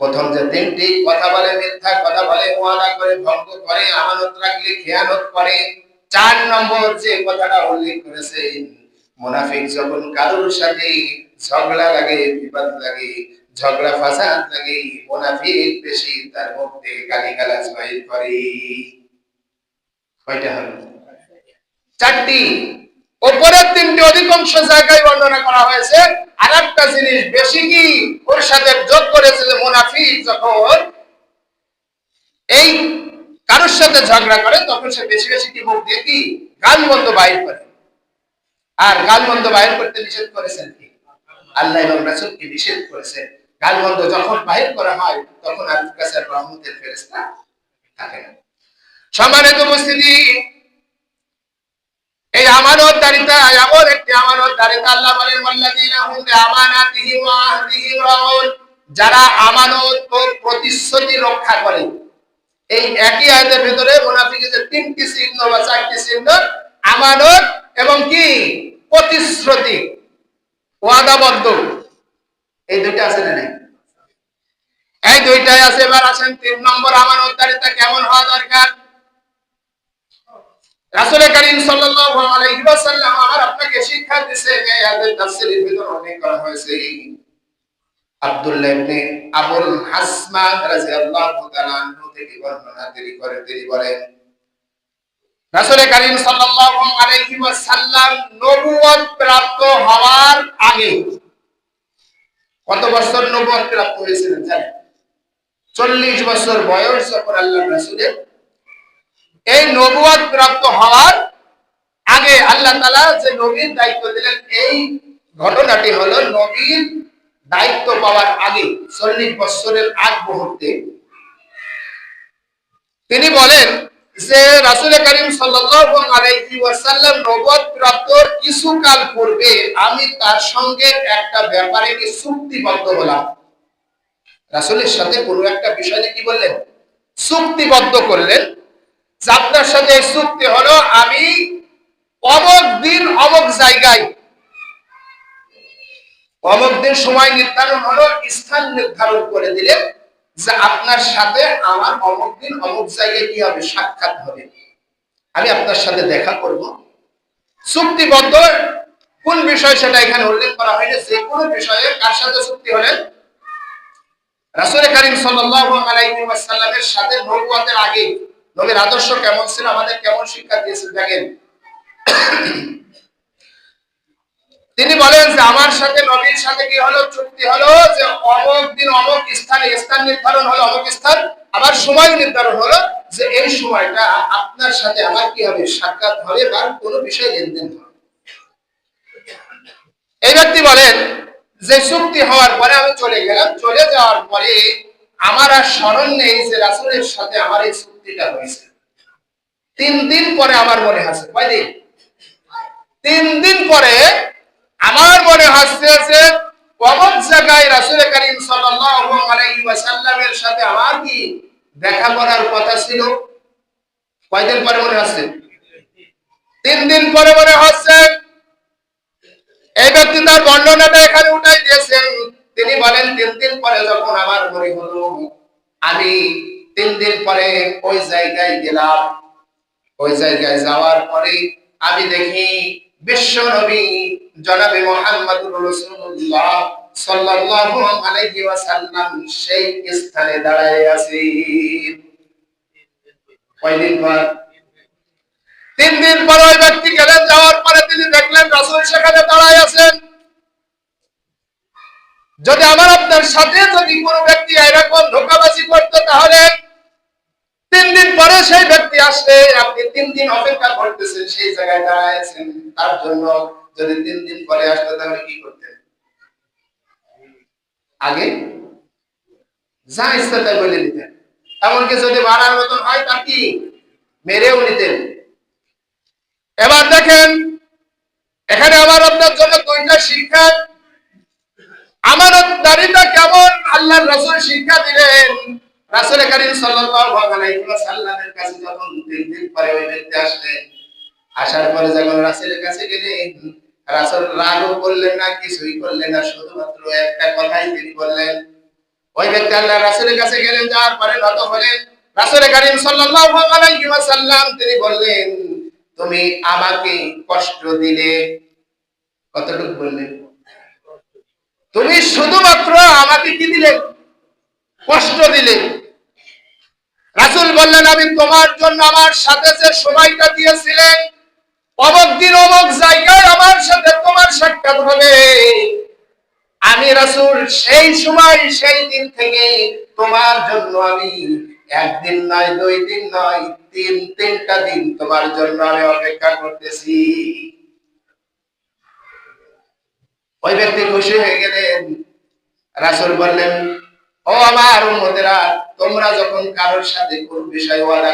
প্রথম যে তিনটি, কথা বলে মিথ্যা, কথা বলে করে, ভঙ্গ করে, আমানত রাখলে, খেয়ানত করে। চার নম্বর যে কথাটা উল্লেখ করেছেন, মুনাফিক যখন কারোর সাথে ঝগড়া লাগে, বিবাদ লাগে ঝগড়া ফাসাদ লাগে মুনাফিক বেশি, তার মধ্যে গালি গালাজ বাইর করে। কয়টা হলো? চারটি। উপরের তিনটি অধিকাংশ জায়গায় বর্ণনা করা হয়েছে আর একটা জিনিস বেশি কি? ওর সাথে যোগ করেছে যে মুনাফিক যখন এই কারোর সাথে ঝগড়া করে, তখন সে বেশি বেশি কি মুখ দিয়ে কি? গাল মন্দ বাইর করে। আর গাল মন্দ বাইর করতে নিষেধ করেছেন কি? আল্লাহ এবং রাসূল কি নিষেধ করেছেন। গাল মন্দ যখন বাহির করা হয়, তখন আর কাছে রহমতের ফেরেশতা থাকে না। সম্মানিত উপস্থিতি, এই আমানত দারিতা এমন একটি আমানত দারিতা আল্লাহ বলেন, ওয়াল্লাযীনা হুম বিআমানাতিহি ওয়া আহদিহি রাউন যারা আমানত ও প্রতিশ্রুতি রক্ষা করে। এই একই আয়াতের ভিতরে মুনাফিকের তিনটি চিহ্ন বা চারটি চিহ্ন, আমানত এবং কি? প্রতিশ্রুতি। ওয়াদাবদ্ধ। এই দুইটা আছে না এই দুইটাই আছে, এবার আসেন তিন নম্বর আমানতদারিতা কেমন হওয়া দরকার? রাসূল করিম সাল্লাল্লাহু আলাইহি ওয়াসাল্লাম আমার আপনাকে শিক্ষা অনেক করা হয়েছে। আব্দুল্লাহ আবুল নবুয়ত প্রাপ্ত হওয়ার আগে কত বছর নবুয়ত প্রাপ্ত হয়েছিলেন জানেন? চল্লিশ বছর বয়স যখন আল্লাহ রাসূলের এই নবুয়ত প্রাপ্ত হওয়ার আগে আল্লাহ তাআলা যে নবীর দায়িত্ব দিলেন, এই ঘটনাটি হলো নবীর দায়িত্ব পাওয়ার আগে, চল্লিশ বছরের আগ মুহূর্তে তিনি বলেন যে রাসুল করিম সাল্লাল্লাহু আলাইহি ওয়াসাল্লাম নবুয়ত প্রাপ্তর কিছু কাল পূর্বে আমি তার সঙ্গে একটা ব্যাপারে কি চুক্তিবদ্ধ হলাম। রাসূলের সাথে কোনো একটা বিষয় কি বললেন? চুক্তিবদ্ধ করলেন। যে আপনার সাথে চুক্তি হলো, আমি অমক দিন অমক জায়গায়, অমক দিন সময় নির্ধারণ হলো, স্থান নির্ধারণ করে দিলেন। যে আপনার সাথে আমার অমুক দিন অমুক জায়গায় কি হবে? সাক্ষাৎ হবে। আমি আপনার সাথে দেখা করব। চুক্তিবদ্ধ কোন বিষয় সেটা এখানে উল্লেখ করা হয়নি, যে কোনো বিষয়ে কার সাথে চুক্তি হলেন? রাসূল করিম ওয়াসাল্লামের সাথে নবুয়তের আগে নবীর আদর্শ কেমন ছিল? আমাদের কেমন শিক্ষা দিয়েছেন দেখেন। তিনি বলেন যে, আমার সাথে নবীর সাথে কি হলো? চুক্তি হলো যে অমুক দিন অমুক স্থানে স্থান নির্ধারণ হলো, অমুক স্থান। আবার সময় নির্ধারণ হলো যে এই সময়টা আপনার সাথে আমার কি হবে? সাক্ষাৎ হবে বা কোনো বিষয়ে লেনদেন হবে? এই ব্যক্তি বলেন যে, চুক্তি হওয়ার পরে আমি চলে গেলাম। চলে যাওয়ার পরে আমার আর স্মরণ নেই যে রাসুলের সাথে আমার এই চুক্তিটা হয়েছে। তিন দিন পরে আমার মনে আছে। কয়দিন? তিন দিন পরে আমার মনে হাসতে আছে অমুক জায়গায় রাসূল করিম সাল্লাল্লাহু আলাইহি ওয়াসাল্লামের সাথে আমার কি দেখা করার কথা ছিল? কয়দিন পরে মনে হচ্ছে? তিন দিন পরে মনে হচ্ছে। এই ব্যক্তি তার বর্ণনাটা এখানে উঠাই দিয়েছেন। তিনি বলেন, তিন দিন পরে যখন আমার মনে হলো, আমি তিন দিন পরে ওই জায়গায় গেলাম। ওই জায়গায় যাওয়ার পরে আমি দেখি বিশ্ব নবী জনাবে মোহাম্মদুর রাসূলুল্লাহ সাল্লাল্লাহু আলাইহি ওয়াসাল্লাম সেই স্থানে দাঁড়ায় আছে কয়দিন পর? তিন দিন পর ওই ব্যক্তি গেলেন, যাওয়ার পরে তিনি দেখলেন রাসূল সেখানে দাঁড়ায় আছেন। যদি আমার আপনার সাথে যদি কোনো ব্যক্তি এরকম ধোকাবাজি করতো তাহলে তিন দিন পরে সেই ব্যক্তি আসলে আপনি তিন দিন অপেক্ষা করতেছেন সেই জায়গায় দাঁড়ায়ছেন তার জন্য যদি তিন দিন পরে আসতো, তাহলে কি করতেন? আগে যা ইচ্ছা তাই বলে দিতেন এমনকি যদি মারার মতন হয়, তা কি? মেরেও নিতেন। এবার দেখেন, এখানে আমার আপনার জন্য দুইটা শিক্ষা। আমানত দারিটা কেমন? আল্লাহ রসুল শিক্ষা দিলেন। রাসূল করিম সাল্লাল্লাহু আলাইহি ওয়াসাল্লামের কাছে যখন তিন দিন পরে ওই ব্যক্তি আসলেন আসার পরে যখন রাসূলের কাছে গেলেন, রাসূল রাগও করলেন না, কিছুই করলেন না, শুধুমাত্র একটা কথাই তিনি বললেন। ওই ব্যক্তি আল্লাহ রাসূলের কাছে গেলেন, যাওয়ার পরে নত হলেন। রাসূল করিম সাল্লাল্লাহু আলাইহি ওয়াসাল্লাম তিনি বললেন, তুমি আমাকে কষ্ট দিলে। কতটুকু বললেন? তুমি শুধুমাত্র আমাকে কি দিলে? কষ্ট দিলে। রাসূল বললেন, আমি তোমার জন্য আমার সাথে যে সময়টা দিয়েছিলেন, অমুক দিন অমুক জায়গায় আমার সাথে তোমার সাক্ষাৎ হবে। আমি রাসূল, সেই সময়, সেই দিন থেকে তোমার জন্য আমি একদিন নয়, দুই দিন নয়, তিন, তিনটা দিন তোমার জন্য আমি অপেক্ষা করতেছি। ওই ব্যক্তি খুশি হয়ে গেলেন। রাসুল বললেন ও আমার তোমরা যখন কারোর সাথে কোন ওয়াদা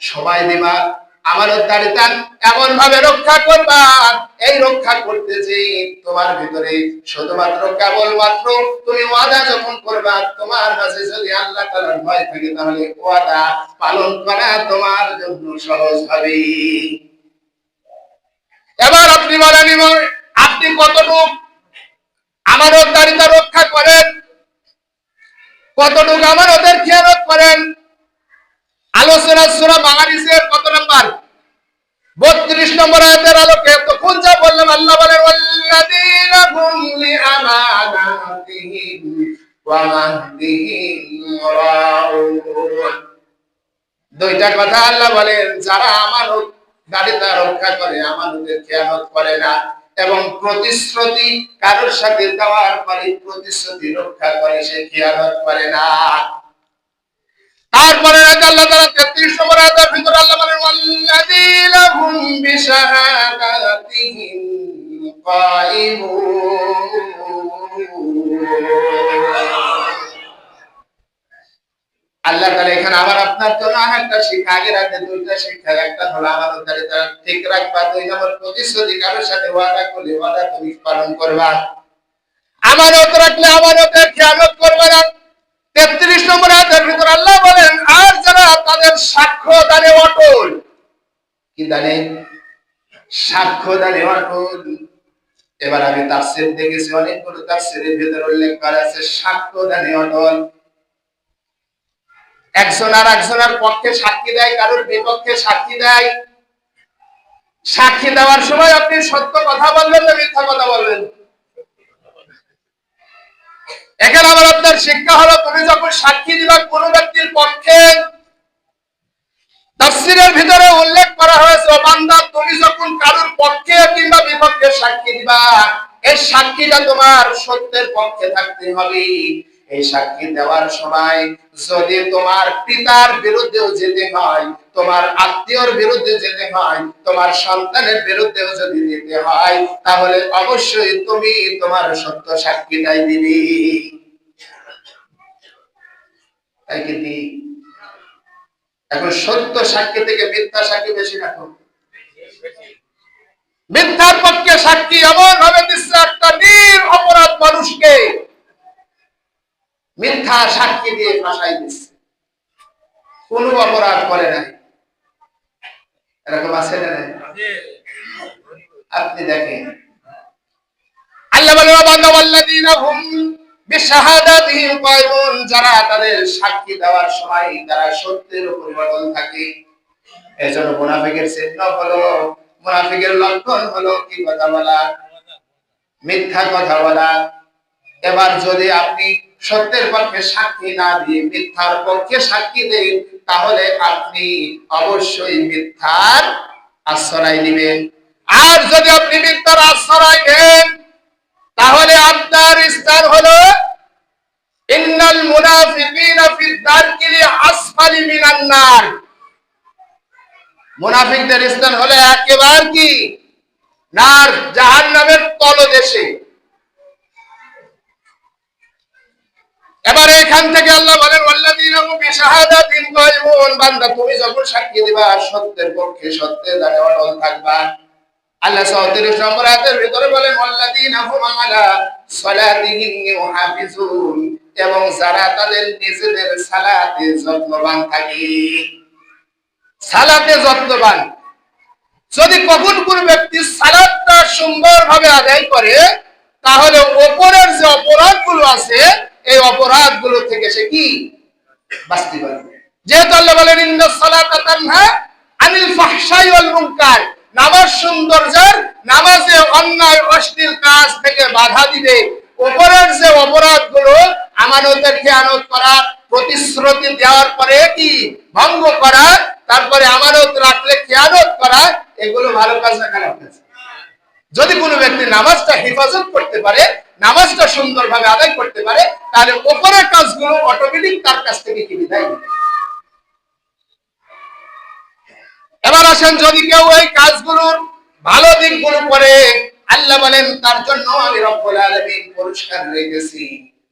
সময় এমন ভাবে রক্ষা করবা, এই রক্ষা করতে তোমার ভিতরে। শুধুমাত্র কেবল মাত্র তুমি ওয়াদা যখন করবা, তোমার কাছে যদি আল্লাহ তাআলার ভয় থাকে, তাহলে ওয়াদা পালন করা তোমার জন্য সহজ হবে। এবার আপনি আপনি কতটুকু আমানতদারিতা রক্ষা করেন? কতটুকু আমার ওদের খেয়ালত করেন? আলোচনা সুরা মাগারিসের কত নম্বর? বত্রিশ নম্বর আয়াতের আলোকে তখন যা বললাম আল্লাহ রাউন। দুইটা কথা আল্লাহ বলেন, যারা আমানত দারিতা রক্ষা করে আমানতের খেয়ানত করে না। এবং প্রতিশ্রুতি কারোর সাথে দেওয়ার পরে প্রতিশ্রুতি রক্ষা করে, সে খেয়ানত করে না। তারপরে আল্লাহ তাআলা 33 নম্বর আয়াতের ভিতরে আল্লাহ বলেন ওয়াল্লাযীনা হুম বিশাহাদাতিহিম কায়িমুন আল্লাহ তাআলা এখানে আবার আপনার জন্য আর একটা শিক্ষা আগে রাখতে দুইটা শিক্ষা। একটা হলো তারা ঠিক রাখবা, দুই নম্বর প্রতিশ্রুতি কারোর সাথে ওয়াদা করলে ওয়াদা তুমি পালন করবা। আমানত রাখলে করবে না। তেত্রিশ নম্বর আয়াতের ভিতর আল্লাহ বলেন, আর যারা তাদের সাক্ষ্য দানে অটল। কি দানে? সাক্ষ্য দানে অটল। এবার আমি তাফসীর দেখেছি, অনেকগুলো তাফসীরের ভিতরে উল্লেখ করা আছে, সাক্ষ্য দানে অটল। একজন আর একজনের পক্ষে সাক্ষী দেয়, কারোর বিপক্ষে সাক্ষী দেয়। সাক্ষী দেওয়ার সময় আপনি সত্য কথা বলবেন না মিথ্যা কথা বলবেন? এখানে আবার আপনার শিক্ষা হলো, তুমি যখন সাক্ষী দিবা কোন ব্যক্তির পক্ষে, তাফসীরের ভিতরে উল্লেখ করা হয়েছে বান্দা তুমি যখন কারোর পক্ষে কিংবা বিপক্ষে সাক্ষী দিবা, এই সাক্ষীটা তোমার সত্যের পক্ষে থাকতে হবে। এই সাক্ষী দেওয়ার সময় যদি তোমার পিতার বিরুদ্ধেও যেতে হয়, তোমার আত্মীয়র বিরুদ্ধে যেতে হয়, তোমার সন্তানের বিরুদ্ধেও যদি যেতে হয়, তাহলে অবশ্যই তুমি তোমার সত্য সাক্ষীটাই দিবি। তাই কি এখন সত্য সাক্ষী থেকে মিথ্যা সাক্ষী বেশি রাখো মিথ্যার পক্ষে সাক্ষী এমন ভাবে দিচ্ছে একটা নির অপরাধ মানুষকে মিথ্যা সাক্ষী দিয়ে ফাঁসাই দিচ্ছে। কোন অপরাধ করে নাই। এরকম আছে না আপনি দেখেন। দেওয়ার সময় তারা সত্যের হলো লক্ষণ হলো কি কথা বলা? মিথ্যা কথা বলা। এবার যদি আপনি সত্যের পক্ষে সাক্ষী না দিয়ে মিথ্যার পক্ষে সাক্ষী দেন, তাহলে আপনি অবশ্যই মিথ্যার আশ্রয় নেবেন। আর যদি আপনি মিথ্যার আশ্রয় নেন, তাহলে আপনার স্থান হলো ইন্নাল মুনাফিকিনা ফি দারকিল আসফালি মিনান নার। মুনাফিকদের স্থান হলো একেবারে কি? নার, জাহান্নামের তলদেশে। এবার এখান থেকে আল্লাহ বলেন তুমি যখন সাক্ষী দিবা, সত্যের পক্ষে সত্যের দ্বারা অটল থাকবা। এবং যারা তাদের নিজেদের সালাতে যত্নবান থাকে। সালাতে যত্নবান। যদি কখন কোন ব্যক্তি সালাদটা সুন্দরভাবে আদায় করে, তাহলে ওপরের যে অপরাধগুলো আছে এই অপরাধগুলো থেকে সে কি বাঁচতে পারবে যেহেতু আল্লাহ বলেন আনিল ফাহশাই ওয়াল মুনকার। নামাজ সৌন্দর্যের নামাজে অন্যায়, অশ্লীল কাজ থেকে বাধা দিবে। ওপরের যে অপরাধগুলো আমানতের খেয়ানত করা, প্রতিশ্রুতি দেওয়ার পরে কি? ভঙ্গ করা, তারপরে আমানত রাখলে খেয়ানত করা, এগুলো ভালো কাজ না খারাপ কাজ? যদি কোনো ব্যক্তি নামাজটা হেফাজত করতে পারে, নামাজটা সুন্দরভাবে আদায় করতে পারে, তাহলে ওপরের কাজগুলো অটোমেটিক তার কাছ থেকে কি বিদায় এবার আসেন, যদি কেউ এই কাজগুলোর ভালো দিকগুলো করে, আল্লাহ বলেন, তার জন্য আমি রব্বুল আলামিন পুরস্কার রেখেছি।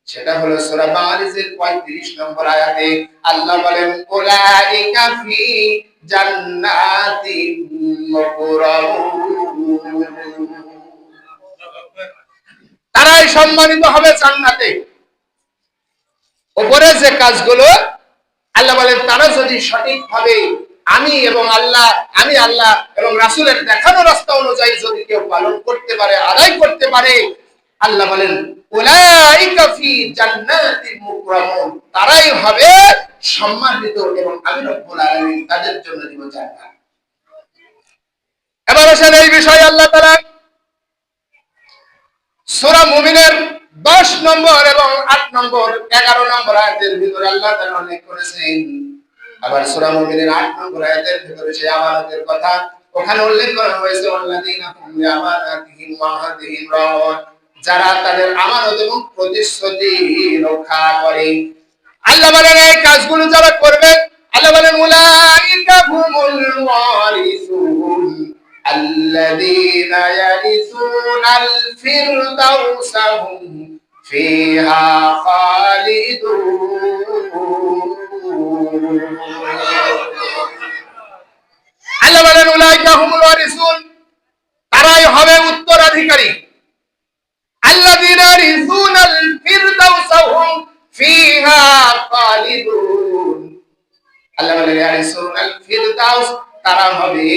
সেটা হলো সূরা মাআরিজের 35 নম্বর আয়াতে আল্লাহ বলেন, উলাইকা ফি তারাই সম্মানিত হবে জান্নাতে। উপরে যে কাজগুলো আল্লাহ বলেন, তারা যদি সঠিকভাবে আমি এবং আল্লাহ, আমি আল্লাহ এবং রাসূলের দেখানো রাস্তা অনুযায়ী যদি কেউ পালন করতে পারে, আদায় করতে পারে, আল্লাহ বলেন তারাই হবে সম্মানিত এবং আমি তাদের জন্য দিব জান্নাত। এবার আসেন এই বিষয়ে আল্লাহ তাআলা সূরা মুমিনের 10 নম্বর এবং 8 নম্বর 11 নম্বর আয়াতের ভিতরে আল্লাহ তাআলা উল্লেখ করেছেন। আবার সূরা মুমিনের 8 নম্বর আয়াতের ভিতরে সেই আমানতের কথা ওখানে উল্লেখ করা হয়েছে আল্লাযীনা হুম রাউন। যারা তাদের আমানত এবং প্রতিশ্রুতি রক্ষা করে। আল্লাহ বলেন, এই কাজগুলো যারা করবে, আল্লাহ বলেন, উলাইকা হুমুল ওয়ারিসুন আল্লাযীনা ইয়ারিসুনাল ফিরদাউস হুম ফিহা খালিদুন। আল্লাহ বলেন, উলাইকা হুমুল ওয়ারিসুন। তারাই হবে উত্তরাধিকারী। আল্লাযীনা ইয়ারিসুনাল ফিরদাউস হুম ফিহা খালিদুন আল্লাহ বলেন ইয়ারিসুনাল ফিরদাউস তারা হবে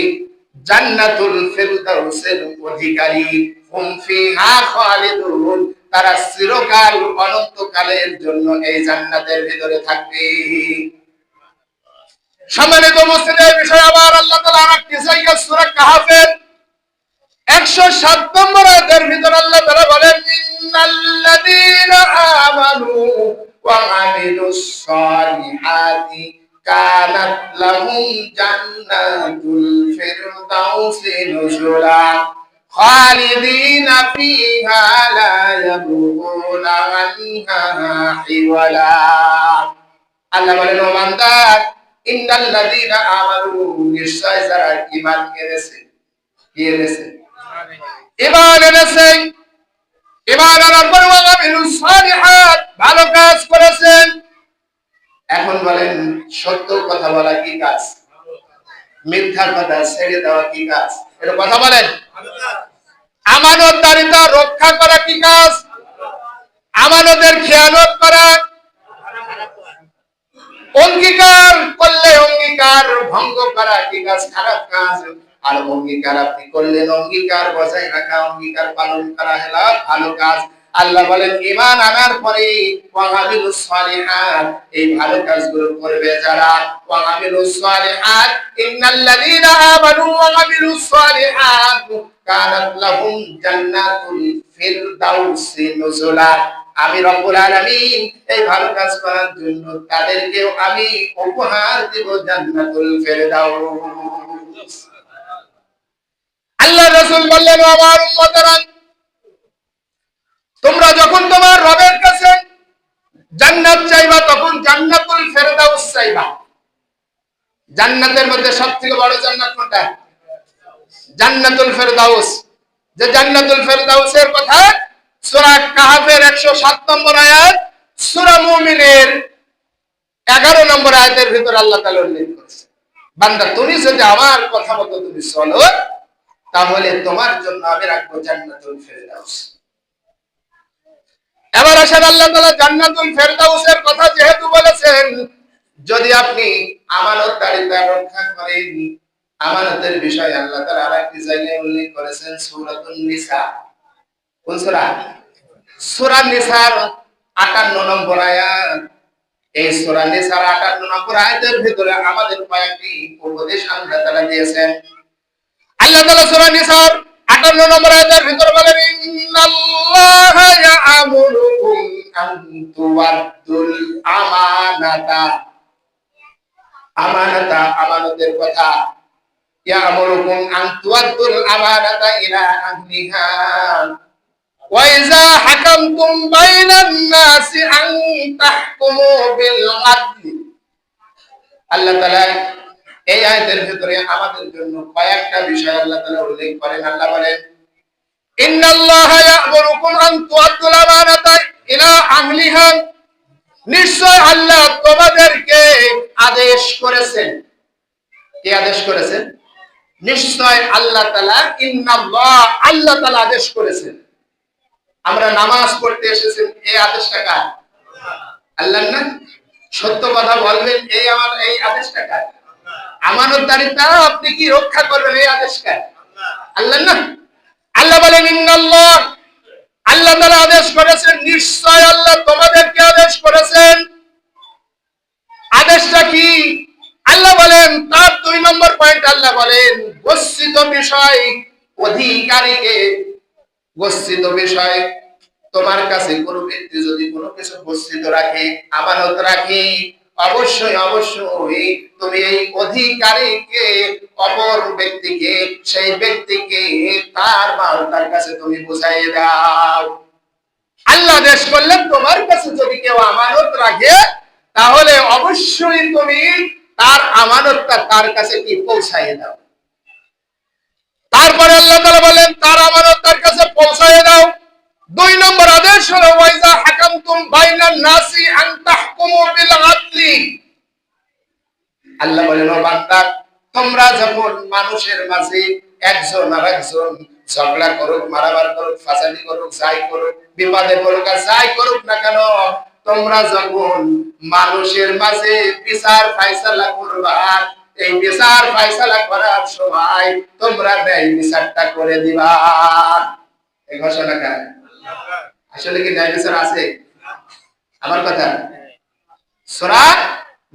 জান্নাতুল ফিরদাউসের অধিকারী। হুম, ফিহা খালিদুন। তারা চিরকাল অনন্তকালের জন্য এই জান্নাতের ভিতরে থাকবে। সম্মানিত মুসলিমের বিষয় আবার আল্লাহ তাআলা আরেকটি জায়গা সূরা কাহাফের 107 নম্বর আয়াতের ভিতর আল্লাহ তাআলা বলেন, ইন্নাল্লাযীনা আমানু ওয়া আমিলুস সালিহাতি কানাত লাহুম জান্নাতুল ফিরদাউসি নুজুলা আমানু নিশ্চয় যারা ঈমান এনেছে, কি ঈমান এনেছে ঈমান আনার পরে সালিহাত ভালো কাজ করেছেন। এখন বলেন সত্য কথা বলা কি কাজ? মিথ্যার কথা ছেড়ে দেওয়া কি কাজ? এটা কথা বলেন। আমানতদারিতা রক্ষা করা কি কাজ? আমানতের খেয়ানত করা। অঙ্গীকার করলে অঙ্গীকার ভঙ্গ করা কি কাজ? খারাপ কাজ। আর অঙ্গীকার আপনি করলেন, অঙ্গীকার বজায় রাখা, অঙ্গীকার পালন করা হলো ভালো কাজ। আল্লাহ বলেন, ঈমান আনার পরে ওয়াহামিলুস সালিহাত, এই ভালো কাজগুলো করবে যারা। ওয়াহামিলুস সালিহাত, ইন্নাল্লাযীনা আমানু সালিহাত, কানাত লাহুম জান্নাতুল নুজুলা। আমি রব্বুল আলামিন এই ভালো কাজ করার জন্য তাদেরকেও আমি উপহার দেব জান্নাতুল ফিরদাউস। আল্লাহ রাসূল বললেন আমার উম্মতেরা, তোমরা যখন তোমার রবের কাছে জান্নাত চাইবা, তখন জান্নাতুল ফেরদাউস চাইবা। জান্নাতের মধ্যে সবথেকে বড় জান্নাত কোনটা? জান্নাতুল ফেরদাউস। যে জান্নাতুল ফেরদাউসের কথা সূরা কাহাফের 107 নম্বর আয়াত, সূরা মুমিনের 11 নম্বর আয়াতের ভিতর আল্লাহ তাআলা উল্লেখ করেছে বান্দা, তুমি যদি আমার কথা মতো তুমি চলো তাহলে তোমার জন্য আমি রাখব জান্নাতুল ফেরদাউস। এবার আসেন আল্লাহ তাআলা জান্নাতুল ফেরদাউসের কথা যেহেতু বলেছেন, যদি আপনি আমানতদারিতা রক্ষা করেন, আমানতের বিষয়ে আল্লাহ তাআলা আরেকটি জায়গায় উল্লেখ করেছেন, সূরাতুন নিসা। কোন সূরা? সূরা নিসার 58 নম্বর আয়াত। এই সূরা নিসার 58 নম্বর আয়াতের ভিতরে আমাদের কয়েকটি উপদেশ আল্লাহ তাআলা দিয়েছেন। আল্লাহ তাআলা সূরা নিসার 58 নম্বর আয়াতের ভিতরে বলেন ইন্নাল্লাহা ইয়া'মুরুকুম আন তুওয়াদ্দুল আমানাতা আমানাতা আমানতের কথা ইয়া'মুরুকুম আন তুওয়াদ্দুল আমানাতা ইলা আহলিহা وإذا حكمتم بين الناس أن تحكموا بالعدل আল্লাহ তাআলা এই আয়াতের ভিতরে আমাদের জন্য কয়েকটা বিষয় আল্লাহ তাআলা উল্লেখ করেন। আল্লাহ বলেন, ইন্নাল্লাহা ইয়া'মুরুকুম আন আমানাতা ইলা আহলিহা। নিশ্চয় আল্লাহ তোমাদেরকে আদেশ করেছেন। আদেশ করেছেন? নিশ্চয় আল্লাহ তাআলা, ইন্নাল্লাহ আল্লাহ তাআলা আদেশ করেছেন। আমরা নামাজ পড়তে এসেছেন, এই আদেশটা কার? আল্লাহ না? সত্য কথা বলবেন, এই আমার, এই আদেশটা কার? আমানতদারিতা আপনি কি রক্ষা করবেন এই আদেশ আল্লাহ। না? আল্লাহ বলেন ইন্নাল্লাহ। আল্লাহ তাআলা আদেশ করেছেন নিশ্চয় আল্লাহ তোমাদেরকে আদেশ করেছেন। আদেশটা কি? আল্লাহ বলেন তার দুই নম্বর পয়েন্ট আল্লাহ বলেন গচ্ছিত বিষয় অধিকারীকে গচ্ছিত বিষয় তোমার কাছে কোনো ব্যক্তি যদি কোনো কিছু গচ্ছিত রাখে আমানত রাখে অবশ্যই অবশ্যই। তুমি এই অধিকারীকে, অপর ব্যক্তিকে, সেই ব্যক্তিকে তার মাল তার কাছে তুমি বুঝাই দাও। আল্লাহ দেশ করলেন, তোমার কাছে যদি কেউ আমানত রাখে, তাহলে অবশ্যই তুমি তার আমানতটা তার কাছে কি পৌঁছাই দাও। তারপরে আল্লাহ তাআলা বলেন, তার আমানত তার কাছে পৌঁছায় দাও। দুই নম্বর আদেশ হলো, ওয়াইজা হাকামতুম বাইনান নাসি আন তাহকুমু বিল আদলি। আল্লাহ বলেন, ও বান্দা, তোমরা যখন মানুষের মাঝে একজন আর একজন ঝগড়া করুক, মারামার করুক ফাসাদি করুক, যাই করুক বিবাদে পড়ুক আর যাই করুক না কেন, তোমরা যখন মানুষের মাঝে বিচার ফাইসালা করবা, এই বিচার ফাইসালা করার সময় তোমরা ন্যায় বিচারটা করে দিবা। এই ঘোষণা কার? আসলে কি ন্যায় আছে? আমার কথা। সূরা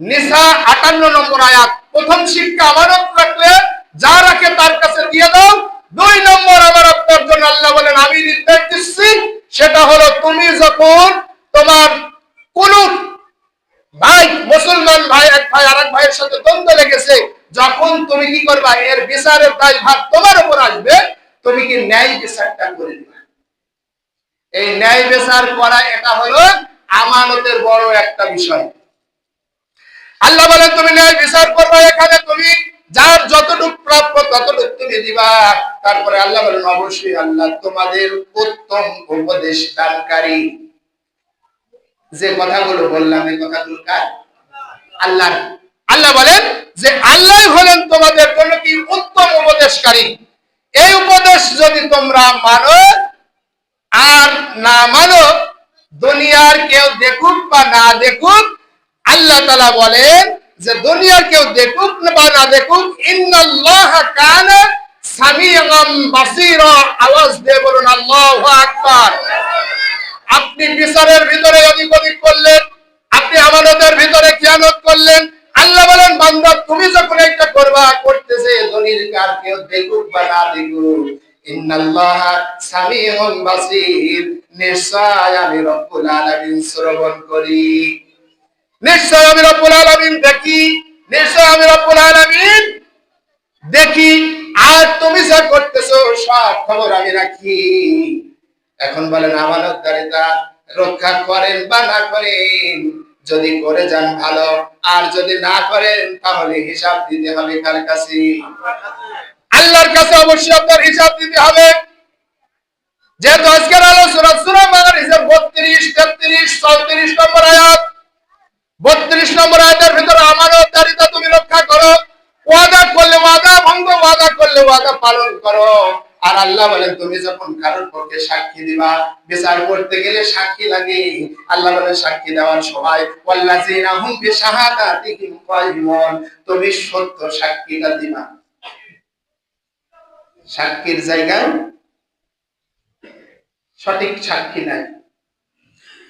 নিসা 58 নম্বর আয়াত। প্রথম শিক্ষা আমানত রাখলে যা রাখে তার কাছে দিয়ে দাও। দুই নম্বর আমার আপনার আল্লাহ বলেন, আমি নির্দেশ দিচ্ছি, সেটা হলো তুমি যখন তোমার কোন ভাই, মুসলমান ভাই, এক ভাই, আরেক ভাইয়ের সাথে দ্বন্দ্ব লেগেছে, যখন তুমি কি করবা? এর বিচারের দায় ভাগ তোমার উপর আসবে। তুমি কি ন্যায় বিচারটা করে এই ন্যায় বিচার করা এটা হলো আমানতের বড় একটা বিষয়। আল্লাহ বলেন, তুমি ন্যায় বিচার করবে এখানে, তুমি যার যতটুক প্রাপ্য ততটুক তুমি দিবা। তারপরে আল্লাহ বলেন, অবশ্যই আল্লাহ তোমাদের উত্তম উপদেশ দানকারী। যে কথাগুলো বললাম, এই কথাগুলো কার? আল্লাহ আল্লাহ বলেন যে, আল্লাহ হলেন তোমাদের জন্য কি উত্তম উপদেশকারী। এই উপদেশ যদি তোমরা মানো আর না মানো, দুনিয়ার কেউ দেখুক বা না দেখুক, আল্লাহ তালা বলেন যে দুনিয়ার কেউ দেখুক বা না দেখুক আপনি বিচারের ভিতরে অধিক অধিক করলেন, আপনি আমানতের ভিতরে করলেন। আল্লাহ বলেন, বান্দা, তুমি যখন একটা করবা, করতেছে কার কেউ দেখুক বা না দেখুক। দেখি। আর তুমি যা করতেছো, সব খবর আমি রাখি। এখন বলেন, আমানতদারিতা রক্ষা করেন বা না করেন? যদি করে যান ভালো, আর যদি না করেন, তাহলে হিসাব দিতে হবে কার কাছে? আল্লাহর কাছে অবশ্যই আপনার হিসাব দিতে হবে। যেহেতু আজকের আলোচনা সুরা বাংলার হিসাব বত্রিশ, তেত্রিশ, চৌত্রিশ নম্বর আয়াত। বত্রিশ নম্বর আয়াতের ভিতরে আমানতদারিতা তুমি রক্ষা করো। ওয়াদা করলে ওয়াদা, ভঙ্গ ওয়াদা করলে ওয়াদা পালন করো। আর আল্লাহ বলেন, তুমি যখন কারোর পক্ষে সাক্ষী দিবা, বিচার করতে গেলে সাক্ষী লাগে। আল্লাহ বলেন, সাক্ষী দেওয়ার সময় তুমি সত্য সাক্ষীটা দিবা। সাক্ষীর জায়গায় সঠিক সাক্ষী নাই।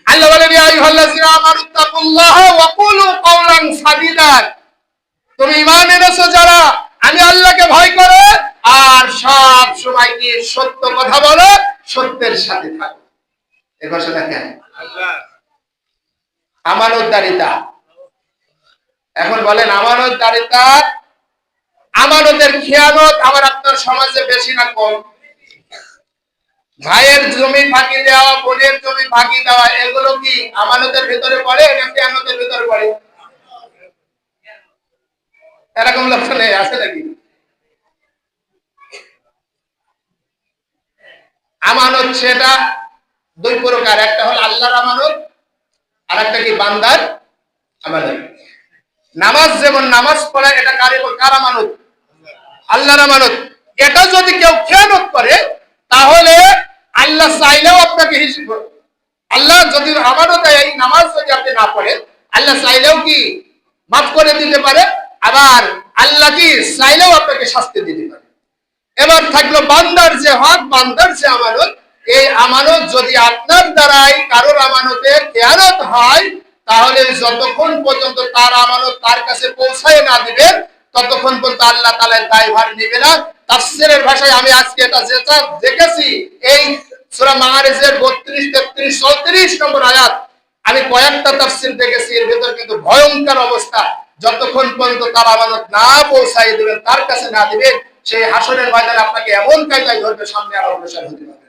আল্লাহ বলেন, ইয়া আইয়ুহাল্লাযিনা আমানু তাকুল্লাহা ওয়া কুলু কাওলান সাদিদা। তুমি ঈমান এনেছো যারা? আমি আল্লাহকে ভয় করো। আর সব সময় কি সত্য কথা বলো, সত্যের সাথে থাকো। এই কথাটা কেন? আমানতদারিতা। এখন বলেন, আমানতদারিতা আমানতের খেয়ানত আমার আপনার সমাজে বেশি না কম। ভাইয়ের জমি ফাঁকি দেওয়া, বোনের জমি ফাঁকি দেওয়া, এগুলো কি আমানতের ভিতরে পড়ে না খেয়ানতের ভিতরে পড়ে? এরকম আছে নাকি? আমানত সেটা দুই প্রকার, একটা হলো আল্লাহর আমানত আর একটা কি বান্দার আমানত। নামাজ যেমন নামাজ পড়া, এটা কার কার আমানত? আল্লাহর আমানত। এটা যদি কেউ খেয়ানত করে, তাহলে আল্লাহ চাইলেও আপনাকে হিসেব করবে। আল্লাহ যদি দেয় এই নামাজ যদি আপনি না পড়েন, আল্লাহ চাইলেও কি মাফ করে দিতে পারে? আবার আল্লাহ কি চাইলেও আপনাকে শাস্তি দিতে পারে। এবার থাকল বান্দার যে হক, বান্দার যে আমানত। এই আমানত যদি আপনার দ্বারাই কারোর আমানতের খেয়ানত হয়, তাহলে যতক্ষণ পর্যন্ত তার আমানত তার কাছে পৌঁছায় না দিবেন ততক্ষণ পর্যন্ত আল্লাহ তালের দায়ভার নিবে না। তাফসিরের ভাষায় আমি আজকে এটা যেটা দেখেছি, এই সূরা মাআরিজের 32 33 34 নম্বর আয়াত, আমি কয়েকটা তাফসির দেখেছি, এর ভেতর কিন্তু ভয়ঙ্কর অবস্থা। যতক্ষণ পর্যন্ত না পৌঁছাই দিবেন, তার কাছে না দিবেন, সেই হাসনের ময়দানে আপনাকে এমন কায়দায় ধরবে, সামনে আর অগ্রসর হতে পারবে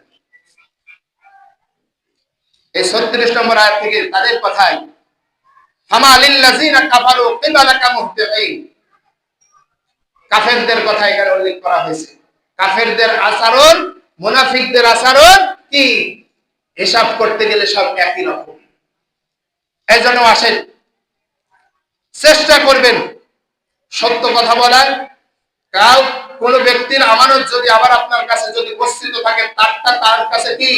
এই 36 নম্বর আয়াত থেকে তাদের কথায় কাফারু কিবালাকা কাফেরদের কথা এখানে উল্লেখ করা হয়েছে। কাফেরদের আচরণ, মুনাফিকদের আচরণ কি? হিসাব করতে গেলে সব একই রকম। এই জন্য আসেন, চেষ্টা করবেন সত্য কথা বলার। কাউ, কোন ব্যক্তির আমানত যদি আবার আপনার কাছে যদি উপস্থিত থাকে, তারটা তার কাছে কি?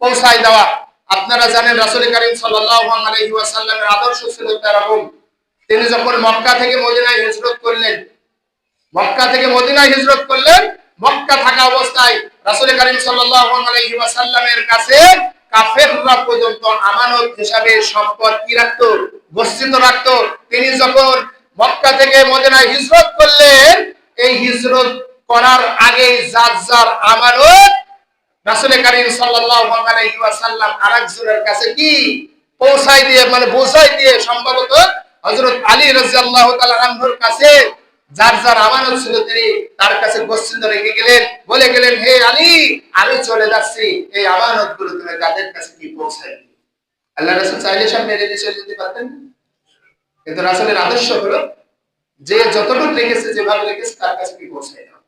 পৌঁছায় দেওয়া। আপনারা জানেন রাসূল করিম ওয়াসাল্লামের আদর্শ ছিল এরকম তিনি যখন মক্কা থেকে মদিনায় হিজরত করলেন মক্কা থেকে মদিনায় হিজরত করলেন। মক্কা থাকা অবস্থায় রাসূল করিম ওয়াসাল্লামের কাছে কাফেররা পর্যন্ত আমানত হিসাবে সম্পদ কি গচ্ছিত তিনি যখন মক্কা থেকে মদিনায় হিজরত করলেন, এই হিজরত করার আগে যার যার আমানত রাসূল করিম ওয়াসাল্লাম আরেকজনের কাছে কি পৌঁছাই দিয়ে মানে বোঝাই দিয়ে সম্ভবত হজরত আলী রাদিয়াল্লাহু তাআলা কাছে যার যার আমানত ছিল তিনি তার কাছে গচ্ছিত রেখে গেলেন, বলে গেলেন, হে আলী, আমি চলে যাচ্ছি। এই আমানতগুলো তুমি তাদের কাছে কি পৌঁছাই আল্লাহ রাসূল চাইলে সব মেরে চলে যেতে পারতেন কিন্তু রাসূলের আদর্শ হলো, যে যতটুকু রেখেছে, যেভাবে রেখেছে, তার কাছে কি পৌঁছাই দাও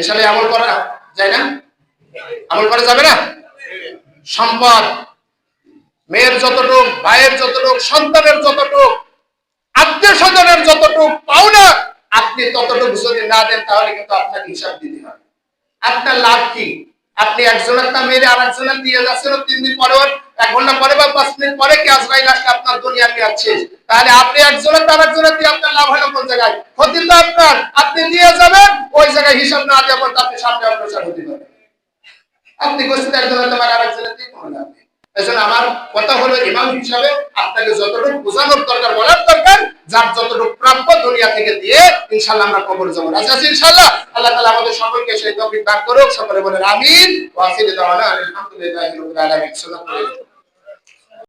এসবে আমল করা যায় না? আমল করা যাবে না? সম্পদ। মেয়ের যতটুক, ভাইয়ের যতটুক, সন্তানের যতটুক আত্মীয় স্বজনের যতটুক পাওনা আপনি ততটুকু যদি না দেন, তাহলে কিন্তু আপনাকে হিসাব দিতে হবে। আপনার লাভ কি? আপনি একজনের তা মেরে আর একজনের দিয়ে যাচ্ছেন, তিন দিন পরে এক ঘণ্টা পরে বা পাঁচ মিনিট পরে কি আজরাইল আসলে আপনার দুনিয়া মেয়াদ শেষ? তাহলে আপনি একজনের তার একজনের দিয়ে আপনার লাভ হলো কোন জায়গায়? ক্ষতি তো আপনার। আপনি দিয়ে যাবেন, ওই জায়গায় হিসাব না দেওয়ার পর আপনি সামনে অগ্রসর হতে পারবেন আপনি গোষ্ঠীতে একজনের তোমার আর একজনের দিয়ে কোনো লাভ নেই। আপনাকে যতটুকু বোঝানোর দরকার, বলার দরকার যতটুকু প্রাপ্য দুনিয়া থেকে দিয়ে আমরা ইনশাল্লাহ আল্লাহ আমাদের সকলকে সেই তফিক দান করুক, সকলে বলেন আমিন।